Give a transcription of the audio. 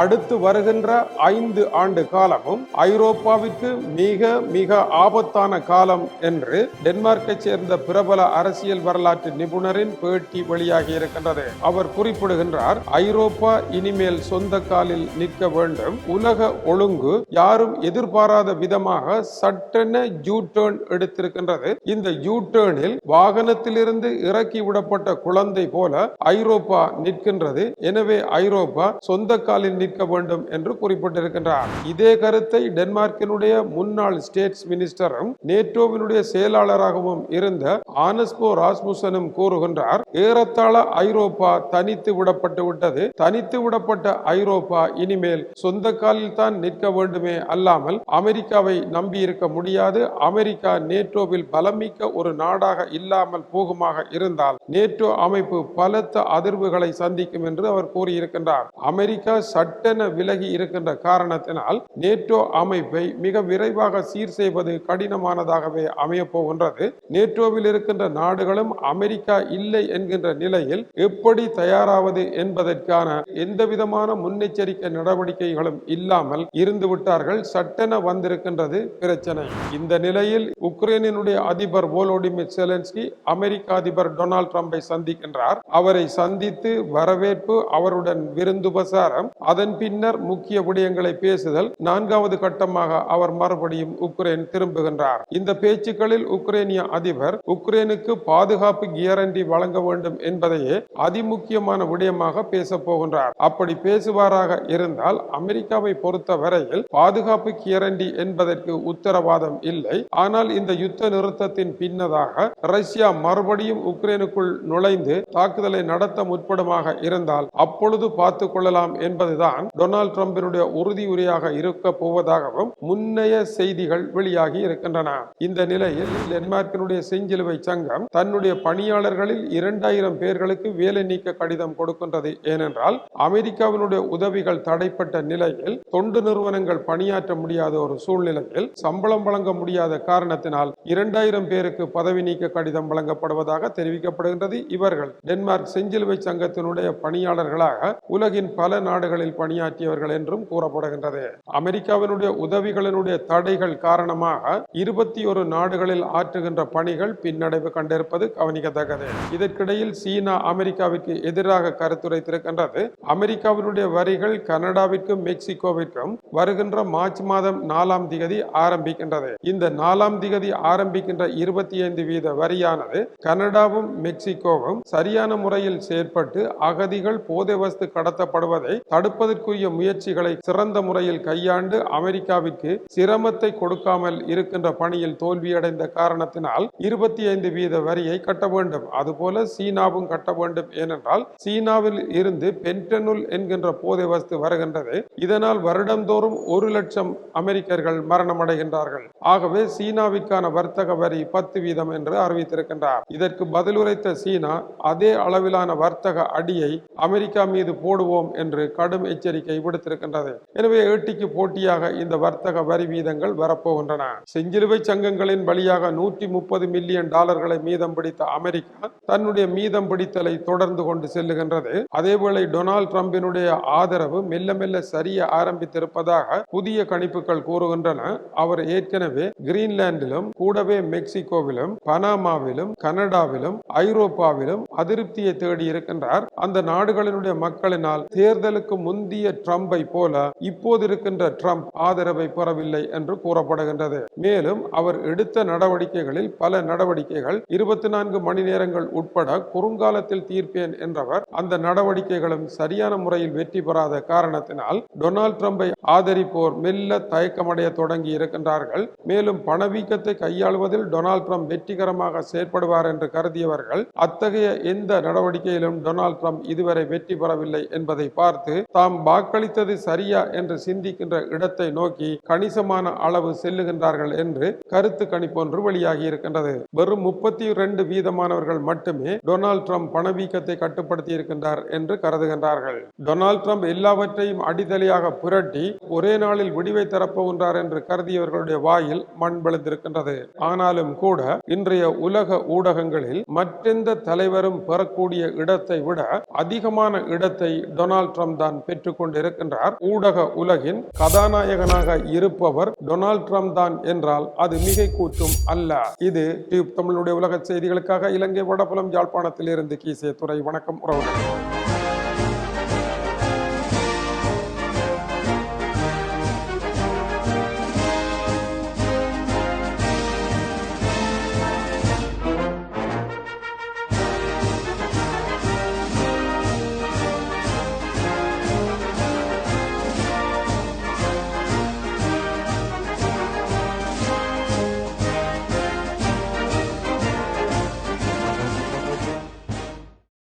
அடுத்து வருகின்ற ஐந்து ஆண்டு காலமும் ஐரோப்பாவிற்கு மிக மிக ஆபத்தான காலம் என்று டென்மார்க்கை சேர்ந்த பிரபல அரசியல் வரலாற்று நிபுணரின் பேட்டி வெளியாகி இருக்கின்றது. அவர் குறிப்பிடுகின்றார் ஐரோப்பா இனிமேல் சொந்த காலில் நிற்க வேண்டும். உலக ஒழுங்கு யாரும் எதிர்பாராத விதமாக சட்டென யூ டேர்ன் எடுத்திருக்கின்றது. இந்த யூ டேர்னில் வாகனத்திலிருந்து இறக்கி விடப்பட்ட குழந்தை போல ஐரோப்பா நிற்கின்றது. எனவே ஐரோப்பா சொந்த காலில் நிற்க வேண்டும் என்று குறிப்பிட்டிருக்கின்றார். இதே கருத்தை டென்மார்க்கினுடைய முன்னாள் ஸ்டேட்ஸ் மினிஸ்டரும் நேட்டோவினுடைய செயலாளராகவும் இருந்த ஆனஸ்போ ராஸ்முசனும் கூறுகின்றார் ஏறத்தாழ ஐரோப்பா தனித்து விடப்பட்டு விட்டது. தனித்து விடப்பட்ட ஐரோப்பா இனிமேல் சொந்த காலில் தான் நிற்க வேண்டுமே அல்லாமல் அமெரிக்காவை நம்பி இருக்க முடியாது. அமெரிக்கா நேட்டோவில் பலமிக்க ஒரு நாடாக இல்லாமல் போகுமாக இருந்தால் நேட்டோ அமைப்பு பலத்த அதிர்வுகளை சந்திக்கும் என்று அவர் கூறியிருக்கின்றார். அமெரிக்கா சட்ட சட்டென விலகி இருக்கின்ற காரணத்தினால் நேட்டோ அமைப்பை மிக விரைவாக சீர் செய்வது கடினமானதாகவே அமையப்போகின்றது நேட்டோவில் இருக்கின்ற நாடுகளும் அமெரிக்கா இல்லை என்கின்ற நிலையில் எப்படி தயாராவது என்பதற்கான எந்தவிதமான முன்னெச்சரிக்கை நடவடிக்கைகளும் இல்லாமல் இருந்து விட்டார்கள் சட்டென வந்திருக்கின்றது பிரச்சனை. இந்த நிலையில் உக்ரைனினுடைய அதிபர் வோலோடிமிர் செலன்ஸ்கி அமெரிக்க அதிபர் டொனால்ட் ட்ரம்பை சந்திக்கின்றார். அவரை சந்தித்து வரவேற்பு அவருடன் விருந்துபசாரம் அதன் பின்னர் முக்கிய விடயங்களை பேசுதல் நான்காவது கட்டமாக அவர் மறுபடியும் உக்ரைன் திரும்புகின்றார். இந்த பேச்சுக்களில் உக்ரைனிய அதிபர் உக்ரைனுக்கு பாதுகாப்பு கியரண்டி வழங்க வேண்டும் என்பதையே அதிமுக்கியமான விடயமாக பேச போகின்றார். அப்படி பேசுவாராக இருந்தால் அமெரிக்காவை பொறுத்த வரையில் பாதுகாப்பு கியரண்டி என்பதற்கு உத்தரவாதம் இல்லை. ஆனால் இந்த யுத்த நிறுத்தத்தின் பின்னதாக ரஷ்யா மறுபடியும் உக்ரைனுக்குள் நுழைந்து தாக்குதலை நடத்த முற்படுமாக இருந்தால் அப்பொழுது பார்த்து கொள்ளலாம் என்பதுதான் டொனால்ட் உறுதி உரையாக இருக்க போவதாகவும் முன்னைய செய்திகள் வெளியாகி இருக்கின்றன. இந்த நிலையில் டென்மார்க்கினுடைய செஞ்சிலுவை சங்கம் தன்னுடைய பணியாளர்களில் இரண்டாயிரம் பேர்களுக்கு வேலை நீக்க கடிதம் கொடுக்கின்றது. ஏனென்றால் அமெரிக்காவினுடைய உதவிகள் தடைப்பட்ட நிலையில் தொண்டு நிறுவனங்கள் பணியாற்ற முடியாத ஒரு சூழ்நிலையில் சம்பளம் வழங்க முடியாத காரணத்தினால் இரண்டாயிரம் பேருக்கு பதவி நீக்க கடிதம் வழங்கப்படுவதாக தெரிவிக்கப்படுகின்றது. இவர்கள் டென்மார்க் செஞ்சிலுவை சங்கத்தினுடைய பணியாளர்களாக உலகின் பல நாடுகளில் பணியாற்றியவர்கள் என்றும் கூறப்படுகின்றது. அமெரிக்காவினுடைய உதவிகளினுடைய தடைகள் காரணமாக இருபத்தி ஒரு நாடுகளில் ஆற்றுகின்ற பணிகள் பின்னடைவு கண்டிருப்பது கவனிக்கத்தக்கது. இதற்கிடையில் சீனா அமெரிக்காவிற்கு எதிராக கருத்துரைத்திருக்கின்றது. அமெரிக்காவினுடைய வரிகள் கனடாவிற்கும் மெக்சிகோவிற்கும் வருகின்ற மார்ச் மாதம் நாலாம் திகதி ஆரம்பிக்கின்றது. இந்த நாலாம் திகதி ஆரம்பிக்கின்ற இருபத்தி ஐந்து வீத வரியானது கனடாவும் மெக்சிகோவும் சரியான முறையில் செயற்பட்டு அகதிகள் போதை வஸ்து கடத்தப்படுவதை தடுப்பதற்குரிய முயற்சிகளை சிறந்த முறையில் கையாண்டு அமெரிக்காவிற்கு சிரமத்தை கொடுக்காமல் இருக்கின்ற பணியில் தோல்வியடைந்த காரணத்தினால் இருபத்தி ஐந்து வீத வரியை கட்ட வேண்டும். அதுபோல சீனாவும் கட்ட வேண்டும் ஏனென்றால் சீனாவில் இருந்து பென்டனுல் என்கின்ற போதை வஸ்து வருகின்றது. இதனால் வருடந்தோறும் ஒரு லட்சம் அமெரிக்கர்கள் மரணமடைகின்றார்கள். ஆகவே சீனாவிற்கான வர்த்தக வரி பத்து வீதம் என்று அறிவித்திருக்கின்றார். இதற்கு பதிலுரைத்த சீனா அதே அளவிலான வர்த்தக அடியை அமெரிக்கா மீது போடுவோம் என்று கடும் எச்சரிக்கை விடுத்திருக்கின்றது. எனவே ஏட்டிக்கு போட்டியாக இந்த வர்த்தக வரி வீதங்கள் வரப்போகின்றன. செஞ்சிலுவை சங்கங்களின் வழியாக நூற்றி முப்பது மில்லியன் டாலர்களை மீதம் பிடித்த அமெரிக்கா தன்னுடைய மீதம் பிடித்தலை தொடர்ந்து கொண்டு செல்லுகின்றது. அதேவேளை டொனால்டு டிரம்பினுடைய ஆதரவு மெல்ல மெல்ல சரிய ஆரம்பித்திருப்பதாக புதிய கணிப்புகள் கூறுகின்றன. அவர் ஏற்கனவே கிரீன்லாந்திலும் கூடவே மெக்சிகோவிலும் பனாமாவிலும் கனடாவிலும் ஐரோப்பாவிலும் அதிருப்தியை தேடி இருக்கின்றார் அந்த நாடுகளினுடைய மக்களினால் தேர்தலுக்கு முந்திய ட்ரம்பை போல இப்போது இருக்கின்ற ட்ரம்ப் ஆதரவை பெறவில்லை என்று கூறப்படுகின்றது. மேலும் அவர் எடுத்த நடவடிக்கைகளில் பல நடவடிக்கைகள் இருபத்தி நான்கு மணி நேரங்கள் உட்பட குறுங்காலத்தில் தீர்ப்பேன் என்றவர் அந்த நடவடிக்கைகளும் சரியான முறையில் வெற்றி பெறாத காரணத்தினால் டொனால்ட் ட்ரம்பை ஆதரிப்போர் மெல்ல தயக்கமடைய தொடங்கி இருக்கின்றார்கள். மேலும் பணவீக்கத்தை கையாளுவதில் டொனால்ட் ட்ரம்ப் வெற்றிகரமாக செயற்படுவார் என்று கருதியவர்கள் அத்தகைய எந்த நடவடிக்கையிலும் டொனால்ட் ட்ரம்ப் இதுவரை வெற்றி பெறவில்லை என்பதை பார்த்து தாம் தாம் வாக்களித்தது சரியா என்று சிந்திக்கின்ற இடத்தை நோக்கி கணிசமான அளவு செல்லுகின்றார்கள் என்று கருத்து கணிப்பொன்று வெளியாகி இருக்கின்றது. வெறும் முப்பத்தி இரண்டு வீதமானவர்கள் மட்டுமே டொனால்ட் ட்ரம்ப் பணவீக்கத்தை கட்டுப்படுத்தி இருக்கின்றார் என்று கருதுகின்றார்கள். டொனால்ட் ட்ரம்ப் எல்லாவற்றையும் அடிதலையாக புரட்டி ஒரே நாளில் விடிவை தரப்போகின்றார் என்று கருதியவர்களுடைய வாயில் மண் விழுந்திருக்கின்றது. ஆனாலும் கூட இன்றைய உலக ஊடகங்களில் மற்றெந்த தலைவரும் பெறக்கூடிய இடத்தை விட அதிகமான இடத்தை டொனால்ட் ட்ரம்ப் தான் பெற்றுக் கொண்டிருக்கின்றார் ஊடக உலகின் கதாநாயகனாக இருப்பவர் டொனால்ட் ட்ரம்ப் தான் என்றால் அது மிகை கூற்றும் அல்ல. இது டியூப் தமிழுடைய உலக செய்திகளுக்காக இலங்கை வடபுலம் யாழ்ப்பாணத்தில் இருந்து கீசே துறை வணக்கம் உறவுகள்.